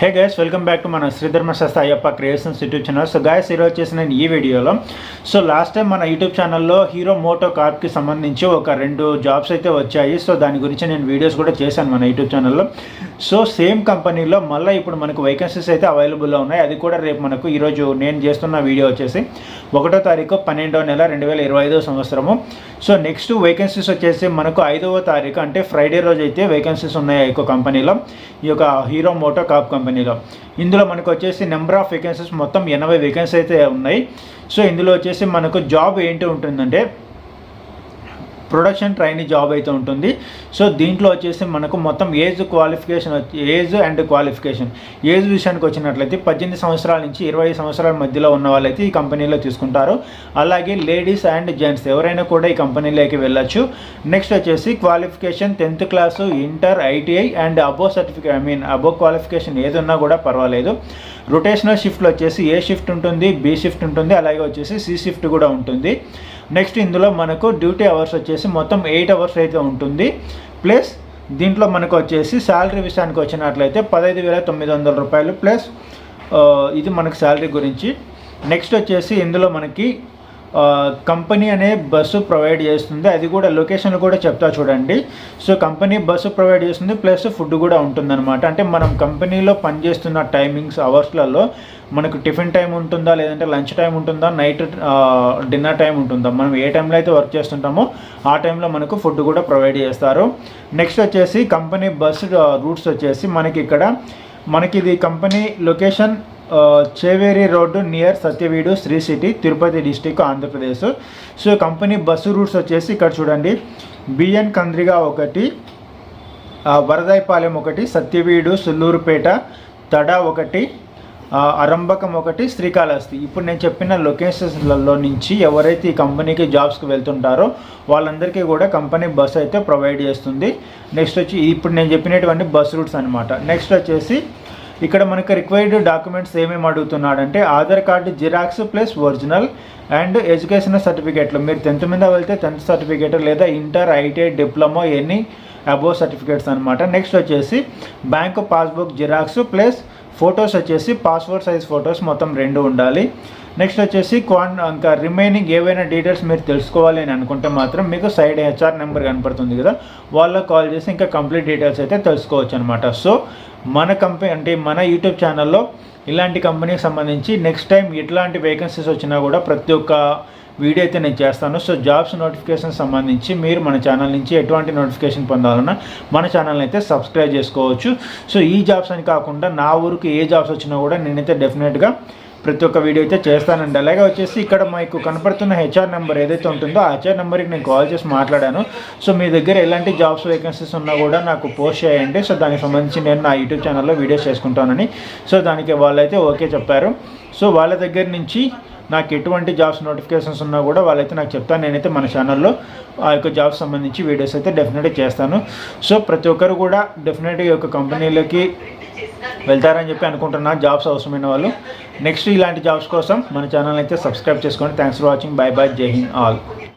Hey guys welcome back to మన Shri Dharmashastra Ayyappa creations YouTube channel so guys ఈరోజు వచ్చేసి నేను ఈ వీడియోలో సో లాస్ట్ టైం మన యూట్యూబ్ ఛానల్లో హీరో మోటో కార్కి సంబంధించి ఒక రెండు జాబ్స్ అయితే వచ్చాయి. సో దాని గురించి నేను వీడియోస్ కూడా చేశాను మన యూట్యూబ్ ఛానల్లో సో సేమ్ కంపెనీలో మళ్ళీ ఇప్పుడు మనకు వేకెన్సీస్ అయితే అవైలబుల్లో ఉన్నాయి. అది కూడా రేపు మనకు ఈరోజు నేను చేస్తున్న వీడియో వచ్చేసి. ఒకటో తారీఖు పన్నెండవ నెల రెండు వేల ఇరవై ఐదో సంవత్సరము. సో నెక్స్ట్ వేకెన్సీస్ వచ్చేసి మనకు ఐదవ తారీఖు అంటే ఫ్రైడే రోజు అయితే వేకెన్సీస్ ఉన్నాయి ఈ యొక్క కంపెనీలో ఈ యొక్క హీరో మోటో కాప్ కంపెనీలో. ఇందులో మనకు వచ్చేసి నెంబర్ ఆఫ్ వేకెన్సీస్ మొత్తం ఎనభై వేకెన్సీ అయితే ఉన్నాయి. సో ఇందులో వచ్చేసి మనకు జాబ్ ఏంటి ఉంటుందంటే ప్రొడక్షన్ ట్రైనీ జాబ్ అయితే ఉంటుంది. సో దీంట్లో వచ్చేసి మనకు మొత్తం age qualification age and qualification. Age విషయానికి వచ్చినట్లయితే పద్దెనిమిది సంవత్సరాల నుంచి ఇరవై సంవత్సరాల మధ్యలో ఉన్న వాళ్ళైతే ఈ కంపెనీలో తీసుకుంటారు. అలాగే లేడీస్ అండ్ జెంట్స్ ఎవరైనా కూడా ఈ కంపెనీలోకి వెళ్ళొచ్చు. నెక్స్ట్ వచ్చేసి qualification tenth class inter ITI and above certificate I mean above qualification ఏదున్నా కూడా పర్వాలేదు. రొటేషనల్ షిఫ్ట్లో వచ్చేసి ఏ షిఫ్ట్ ఉంటుంది బి షిఫ్ట్ ఉంటుంది అలాగే వచ్చేసి సి షిఫ్ట్ కూడా ఉంటుంది. నెక్స్ట్ ఇందులో మనకు డ్యూటీ అవర్స్ వచ్చేసి మొత్తం ఎయిట్ అవర్స్ అయితే ఉంటుంది. ప్లస్ దీంట్లో మనకు వచ్చేసి శాలరీ విషయానికి వచ్చినట్లయితే పదహైదు వేల తొమ్మిది వందల రూపాయలు. ప్లస్ ఇది మనకు శాలరీ గురించి. నెక్స్ట్ వచ్చేసి ఇందులో మనకి కంపెనీ అనే బస్సు ప్రొవైడ్ చేస్తుంది. అది కూడా లొకేషన్ కూడా చెప్తా చూడండి. సో కంపెనీ బస్సు ప్రొవైడ్ చేస్తుంది ప్లస్ ఫుడ్ కూడా ఉంటుందన్నమాట. అంటే మనం కంపెనీలో పనిచేస్తున్న టైమింగ్స్ అవర్స్లలో మనకు టిఫిన్ టైం ఉంటుందా లేదంటే లంచ్ టైం ఉంటుందా నైట్ డిన్నర్ టైం ఉంటుందా మనం ఏ టైంలో అయితే వర్క్ చేస్తుంటామో ఆ టైంలో మనకు ఫుడ్ కూడా ప్రొవైడ్ చేస్తారు. నెక్స్ట్ వచ్చేసి కంపెనీ బస్ రూట్స్ వచ్చేసి మనకి ఇక్కడ మనకి ఇది company location Cheveri road near Satyavedu Sri City Tirupati district Andhra Pradesh. So company bus routes వచ్చేసి ఇక్కడ చూడండి. బిఎన్ కంద్రిగా ఒకటి వరదాయిపాలెం ఒకటి సత్యవీడు సుల్లూరుపేట తడ ఒకటి అరంభకం ఒకటి శ్రీకాళహస్తి. ఇప్పుడు నేను చెప్పిన లొకేషన్స్లలో నుంచి ఎవరైతే ఈ కంపెనీకి జాబ్స్కి వెళ్తుంటారో వాళ్ళందరికీ కూడా కంపెనీ బస్ అయితే ప్రొవైడ్ చేస్తుంది. నెక్స్ట్ వచ్చి ఇప్పుడు నేను చెప్పినటువంటి బస్ రూట్స్ అనమాట నెక్స్ట్ వచ్చేసి ఇక్కడ మనకి రిక్వైర్డ్ డాక్యుమెంట్స్ ఏమేమి అడుగుతున్నాడంటే Aadhaar card xerox plus original and education సర్టిఫికేట్లు. మీరు టెన్త్ మీద వెళ్తే టెన్త్ సర్టిఫికేట్ లేదా inter ITI diploma any above certificates అనమాట నెక్స్ట్ వచ్చేసి bank passbook xerox plus photos వచ్చేసి పాస్పోర్ట్ సైజ్ ఫొటోస్ మొత్తం రెండు ఉండాలి. నెక్స్ట్ వచ్చేసి క్వాన్ ఇంకా రిమైనింగ్ ఏవైనా డీటెయిల్స్ మీరు తెలుసుకోవాలి అని అనుకుంటే మాత్రం మీకు సైడ్ హెచ్ఆర్ నెంబర్ కనపడుతుంది కదా వాళ్ళకి కాల్ చేసి ఇంకా కంప్లీట్ డీటెయిల్స్ అయితే తెలుసుకోవచ్చు అనమాట సో మన కంపెనీ అంటే మన యూట్యూబ్ ఛానల్లో ఇలాంటి కంపెనీకి సంబంధించి నెక్స్ట్ టైం ఎట్లాంటి వేకెన్సీస్ వచ్చినా కూడా ప్రతి ఒక్క వీడియో అయితే నేను చేస్తాను. సో జాబ్స్ నోటిఫికేషన్ సంబంధించి మీరు మన ఛానల్ నుంచి ఎటువంటి నోటిఫికేషన్ పొందాలన్నా మన ఛానల్ అయితే సబ్స్క్రైబ్ చేసుకోవచ్చు. సో ఈ జాబ్స్ అని కాకుండా నా ఊరికి ఏ జాబ్స్ వచ్చినా కూడా నేనైతే డెఫినెట్గా ప్రతి ఒక్క వీడియో అయితే చేస్తానండి. అలాగే వచ్చేసి ఇక్కడ మీకు కనపడుతున్న హెచ్ఆర్ నెంబర్ ఏదైతే ఉంటుందో ఆ హెచ్ఆర్ నెంబర్కి నేను కాల్ చేసి మాట్లాడాను. సో మీ దగ్గర ఎలాంటి జాబ్స్ వేకెన్సీస్ ఉన్నా కూడా నాకు పోస్ట్ చేయండి. సో దానికి సంబంధించి నేను నా యూట్యూబ్ ఛానల్లో వీడియోస్ చేసుకుంటానని. సో దానికి వాళ్ళైతే ఓకే చెప్పారు. సో వాళ్ళ దగ్గర నుంచి నాకు ఎటువంటి జాబ్స్ నోటిఫికేషన్స్ ఉన్నా కూడా వాళ్ళైతే నాకు చెప్తాను నేనైతే మన ఛానల్లో ఆ యొక్క జాబ్స్ సంబంధించి వీడియోస్ అయితే డెఫినెట్గా చేస్తాను. సో ప్రతి ఒక్కరు కూడా డెఫినెట్గా ఈ యొక్క కంపెనీలకి వెళ్తారని చెప్పి అనుకుంటున్నా. జాబ్స్ అవసరమైన వాళ్ళు. నెక్స్ట్ ఇలాంటి జాబ్స్ కోసం మన ఛానల్ అయితే సబ్స్క్రైబ్ చేసుకోండి. Thanks for watching bye bye జై హింద్ ఆల్